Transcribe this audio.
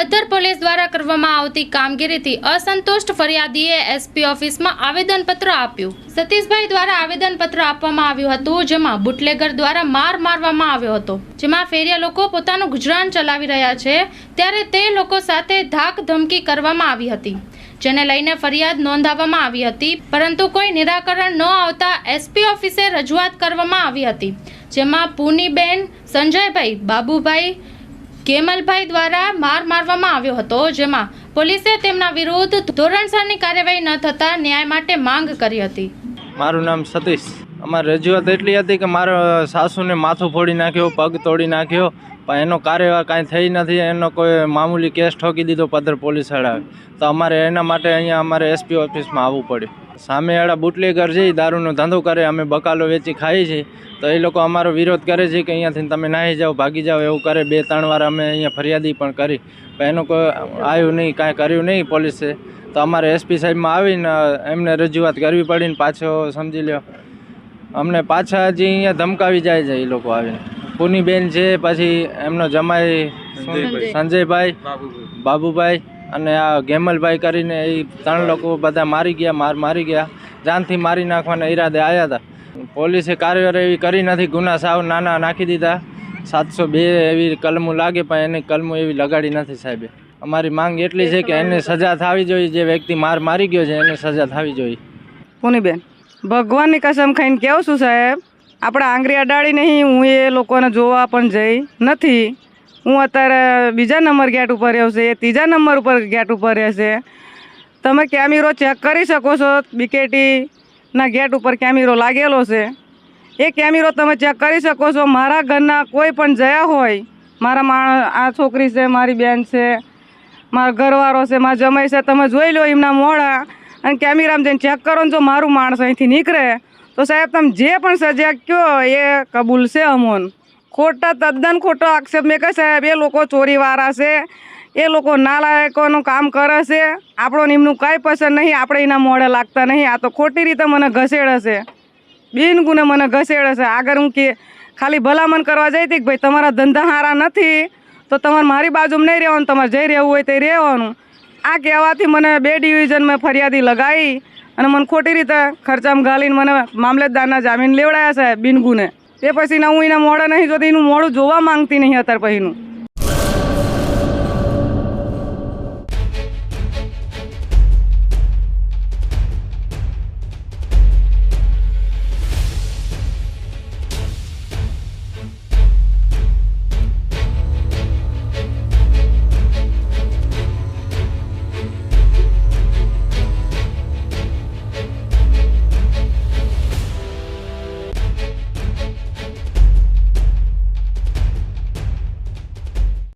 Paddhar police દ્વારા કરવામાં આવતી કામગીરીથી અસંતુષ્ટ ફરિયાદીએ એસપી ઓફિસમાં આવેદનપત્ર આપ્યું. સતીશભાઈ દ્વારા આવેદનપત્ર આપવામાં આવ્યું હતું, જેમાં બુટલેગર દ્વારા માર મારવામાં આવ્યો હતો. જેમાં ફેરિયા લોકો પોતાનું ગુજરાન ચલાવી રહ્યા છે, ત્યારે તે લોકો સાથે ધાક ધમકી કરવામાં આવી હતી, જેને લઈને ફરિયાદ નોંધાવવામાં આવી હતી, પરંતુ કોઈ નિરાકરણ ન આવતા એસપી ઓફિસે રજૂઆત કરવામાં આવી હતી, જેમાં પૂનીબેન, સંજયભાઈ, બાબુભાઈ કેમલભાઈ દ્વારા માર મારવામાં આવ્યો હતો, જેમાં પોલીસે તેમના વિરુદ્ધ ધોરણસરની કાર્યવાહી ન થતા ન્યાય માટે માંગ કરી હતી. મારું નામ સતીશ. અમારી રજૂઆત એટલી હતી કે મારા સાસુને માથું ફોડી નાખ્યો, પગ તોડી નાખ્યો, પણ એનો કાર્યવાહ કાંઈ થઈ નથી, એનો કોઈ મામૂલી કેસ ઠોકી દીધો પદર પોલીસ વાળાએ. તો અમારે એના માટે અહીંયા અમારે એસપી ઓફિસમાં આવવું પડ્યું. સામેવાળા બુટલેગર છે એ દારૂનો ધંધો કરે, અમે બકાલો વેચી ખાઈએ છીએ. તો એ લોકો અમારો વિરોધ કરે છે કે અહીંયાથી તમે નાહી જાઓ, ભાગી જાઓ, એવું કરે. બે, ત્રણ વાર અમે અહીંયા ફરિયાદી પણ કરી. પણ એનું કોઈ આવ્યું નહીં, કાંઈ કર્યું નહીં પોલીસે. તો અમારે એસપી સાહેબમાં આવીને એમને રજૂઆત કરવી પડીને પાછો સમજી લ્યો. અમને પાછા હજી અહીંયા ધમકાવી જાય છે એ લોકો આવીને. પુનીબેન છે પછી એમનો જમાઈ સંજયભાઈ. બાબુભાઈ. અને આ ગેમલભાઈ કરીને એ ત્રણ લોકો બધા મારી ગયા માર મારી ગયા. જાનથી મારી નાખવાના ઈરાદે આવ્યા હતા. પોલીસે કાર્યવાહી એવી કરી નથી ગુના સાવ નાના નાખી દીધા. સાતસો બે એવી કલમો લાગે પણ એને કલમો એવી લગાડી નથી સાહેબે. અમારી માંગ એટલી છે કે એને સજા થવી જોઈએ જે વ્યક્તિ માર મારી ગયો છે એને સજા થવી જોઈએ. પુનીબેન. ભગવાનની કસમ ખાઈને કેવું છું, સાહેબ? આપણે આંગળી અડાડી નહીં, હું એ લોકોને જોવા પણ જઈ નથી. હું અત્યારે બીજા નંબર ગેટ ઉપર રહ્યો છે, એ ત્રીજા નંબર ઉપર ગેટ ઉપર રહેશે તમે કેમેરો ચેક કરી શકો છો બીકેટીના ગેટ ઉપર કેમેરો લાગેલો છે. એ કેમેરો તમે ચેક કરી શકો છો, મારા ઘરના કોઈ પણ જયા હોય, મારા માણ, આ છોકરી છે, મારી બેન છે, મારો ઘરવાળો છે, મારા જમાઈ છે, તમે જોઈ લો એમના મોડા અને કેમેરામાં જઈને ચેક કરો ને જો મારું માણસ અહીંથી નીકળે, તો સાહેબ તમે જે પણ સજા કયો એ કબૂલ છે અમોન. ખોટા તદ્દન ખોટો આક્ષેપ. મેં કહે સાહેબ, એ લોકો ચોરીવાળા છે, એ લોકો નાલાયકોનું કામ કરે છે, આપણો એમનું કાંઈ પસંદ નહીં, આપણે એના મોડે લાગતા નહીં, આ તો ખોટી રીતે મને ઘસેડે છે. બિન ગુને મને ઘસેડે છે. આગળ હું કે, ખાલી ભલામણ કરવા જઈ હતી કે ભાઈ, તમારા ધંધા સારા નથી, તો તમારે મારી બાજુમાં નહીં રહેવાનું, તમારે જઈ રહેવું હોય તે રહેવાનું. આ કહેવાથી મને બે ડિવિઝન મેં ફરિયાદી લગાવી અને મને ખોટી રીતે ખર્ચામાં ગાલીને મને મામલતદારના જામીન લેવડાયા છે બિનગુને. તે પછીના હું એના મોડા નહીં જોતી, એનું મોડું જોવા માંગતી નહીં અત્યાર પછીનું.